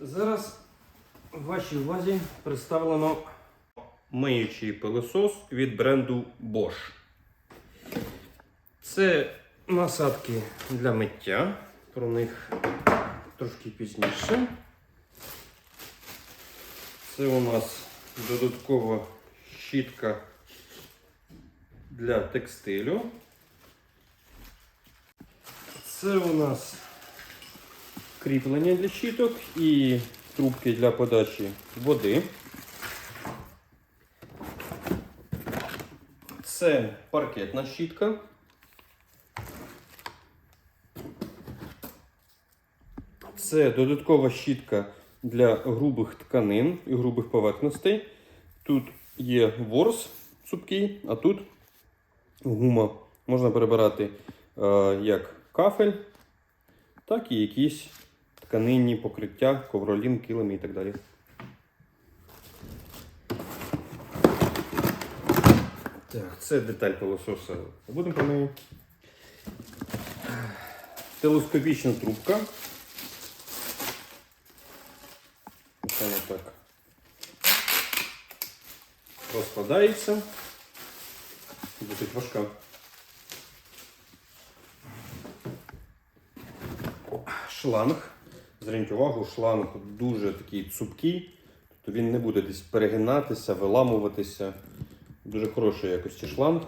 Зараз в вашій увазі представлено миючий пилосос від бренду Bosch. Це насадки для миття. Про них трошки пізніше. Це у нас додаткова щітка для текстилю. Це у нас кріплення для щіток і трубки для подачі води. Це паркетна щітка. Це додаткова щітка для грубих тканин і грубих поверхностей. Тут є ворс цупкий, а тут гума. Можна перебирати е, як кафель, так і якісь тканинні покриття, ковролін, килими і так далі. Так, це деталь пилососа. Будемо про неї. Телескопічна трубка. Ось вона так розкладається. Досить важка. Шланг. Зверніть увагу, шланг дуже такий цупкий, тобто він не буде десь перегинатися, виламуватися. Дуже хорошої якості шланг.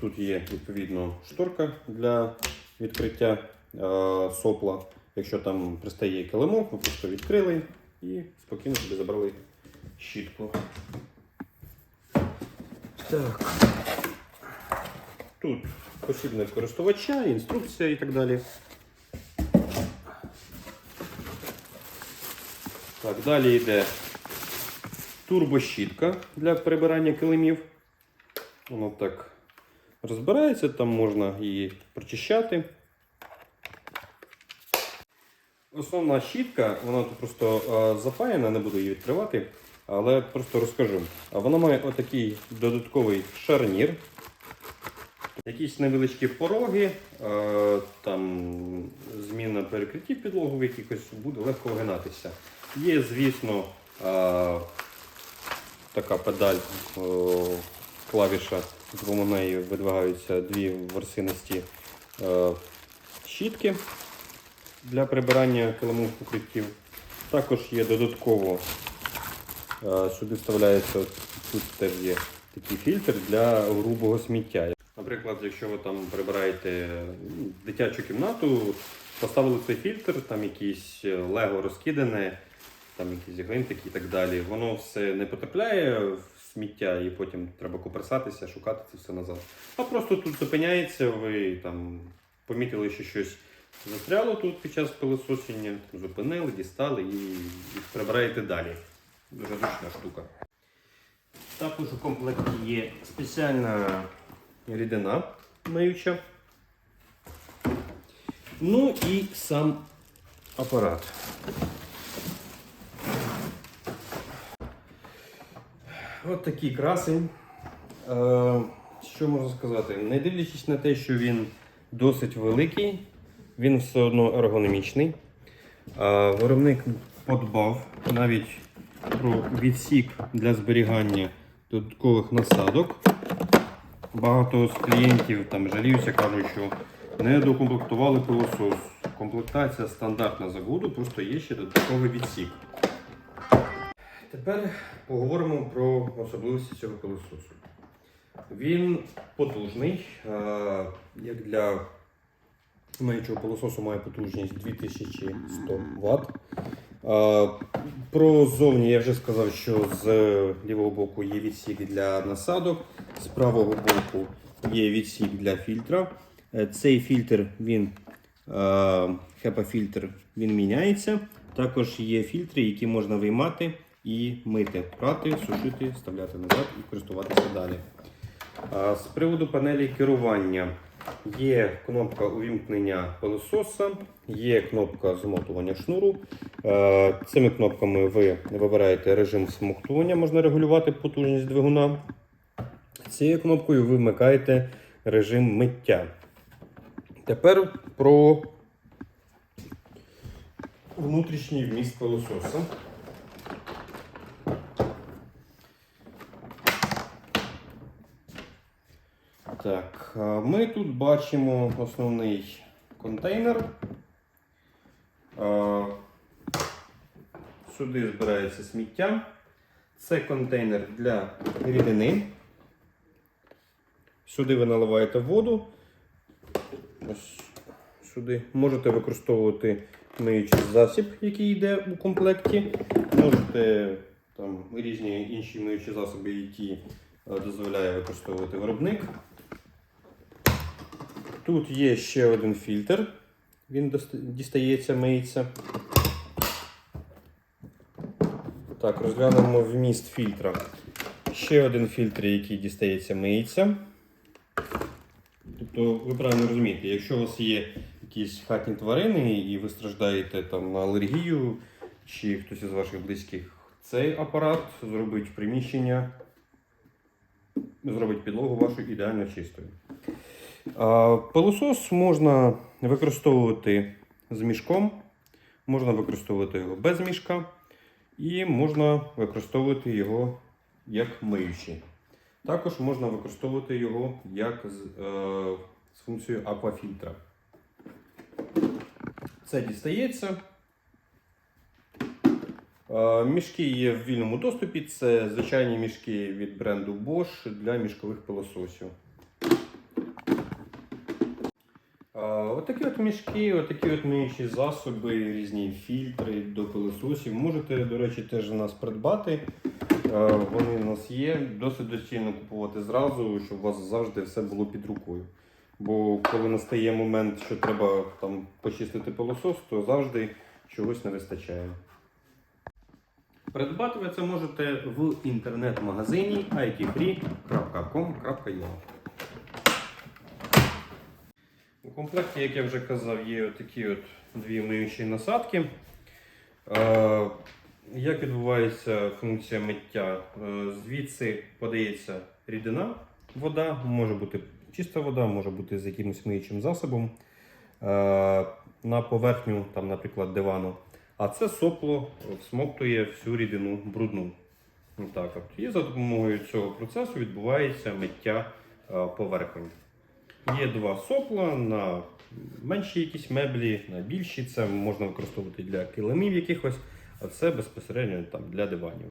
Тут є відповідно шторка для відкриття е, сопла. Якщо там пристає килимок, ви просто відкрили і спокійно собі забрали щітку. Так. Тут посібник користувача, інструкція і так далі. Так, далі йде турбощітка для прибирання килимів. Воно так розбирається, там можна її прочищати. Основна щітка, вона тут просто е, запаяна, не буду її відкривати, але просто розкажу. Вона має отакий додатковий шарнір, якісь невеличкі пороги, е, там зміна перекриттів підлогових якось буде легко вигинатися. Є, звісно, е, така педаль, клавіша, з двома нею видвигаються дві ворсинисті е, щітки для прибирання килимових покриттів. Також є додатково, е, сюди вставляється, тут теж є такий фільтр для грубого сміття. Наприклад, якщо ви там прибираєте ну, дитячу кімнату, поставили цей фільтр, там якісь лего розкидане, там якісь гвинтики і так далі. Воно все не потрапляє в сміття і потім треба коперсатися, шукати це все назад. А просто тут зупиняється, ви там помітили, що щось застряло тут під час пилососіння, зупинили, дістали і прибираєте далі. Дуже зручна штука. Також у комплекті є спеціальна рідина миюча. Ну і сам апарат. От такий красень. Е, що можна сказати? Не дивлячись на те, що він досить великий, він все одно ергономічний. Е, виробник подбав навіть про відсік для зберігання додаткових насадок. Багато з клієнтів там жаліються, кажуть, що не докомплектували пилосос. Комплектація стандартна за воду, просто є ще додатковий відсік. Тепер поговоримо про особливості цього пилососу. Він потужний, е, як для миючого пилососу має потужність 2100 Вт. Е, Про зовні я вже сказав, що з лівого боку є відсік для насадок, з правого боку є відсік для фільтра. Е, Цей фільтр він HEPA-фільтр він міняється. Також є фільтри, які можна виймати і мити, прати, сушити, вставляти назад і користуватися далі. З приводу панелі керування є кнопка увімкнення пилососа, є кнопка змотування шнуру. Цими кнопками ви вибираєте режим смоктування, можна регулювати потужність двигуна. Цією кнопкою ви вмикаєте режим миття. Тепер про внутрішній вміст пилососа. Так, ми тут бачимо основний контейнер. Сюди збирається сміття. Це контейнер для рідини. Сюди ви наливаєте воду. Ось сюди можете використовувати миючий засіб, який йде у комплекті. Можете там різні інші миючі засоби, які е, дозволяє використовувати виробник. Тут є ще один фільтр. Він дістається, миється. Так, розглянемо вміст фільтра. Ще один фільтр, який дістається, миється. Тобто, ви правильно розумієте, якщо у вас є якісь хатні тварини і ви страждаєте там, на алергію, чи хтось із ваших близьких, цей апарат зробить приміщення, зробить підлогу вашу ідеально чистою. Пилосос можна використовувати з мішком, можна використовувати його без мішка, і можна використовувати його як миючий. Також можна використовувати його як з, е, з функцією аквафільтра. Це дістається. Е, Мішки є в вільному доступі. Це звичайні мішки від бренду Bosch для мішкових пилососів. Отакі от мішки, отакі от миючі засоби, різні фільтри до пилососів. Можете, до речі, теж у нас придбати. Е, Вони у нас є. Досить доцільно купувати зразу, щоб у вас завжди все було під рукою. Бо коли настає момент, що треба там почистити пилосос, то завжди чогось не вистачає. Придбати ви це можете в інтернет-магазині itfree.com.ua У комплекті, як я вже казав, є такі от дві миючі насадки. Е, Як відбувається функція миття? Е, Звідси подається рідина, вода, може бути чиста вода, може бути з якимось миючим засобом е, на поверхню, там, наприклад, дивану. А це сопло всмоктує всю рідину брудну. Отак от. І за допомогою цього процесу відбувається миття поверхонь. Є два сопла на менші якісь меблі, на більші. Це можна використовувати для килимів якихось, а це безпосередньо там, для диванів.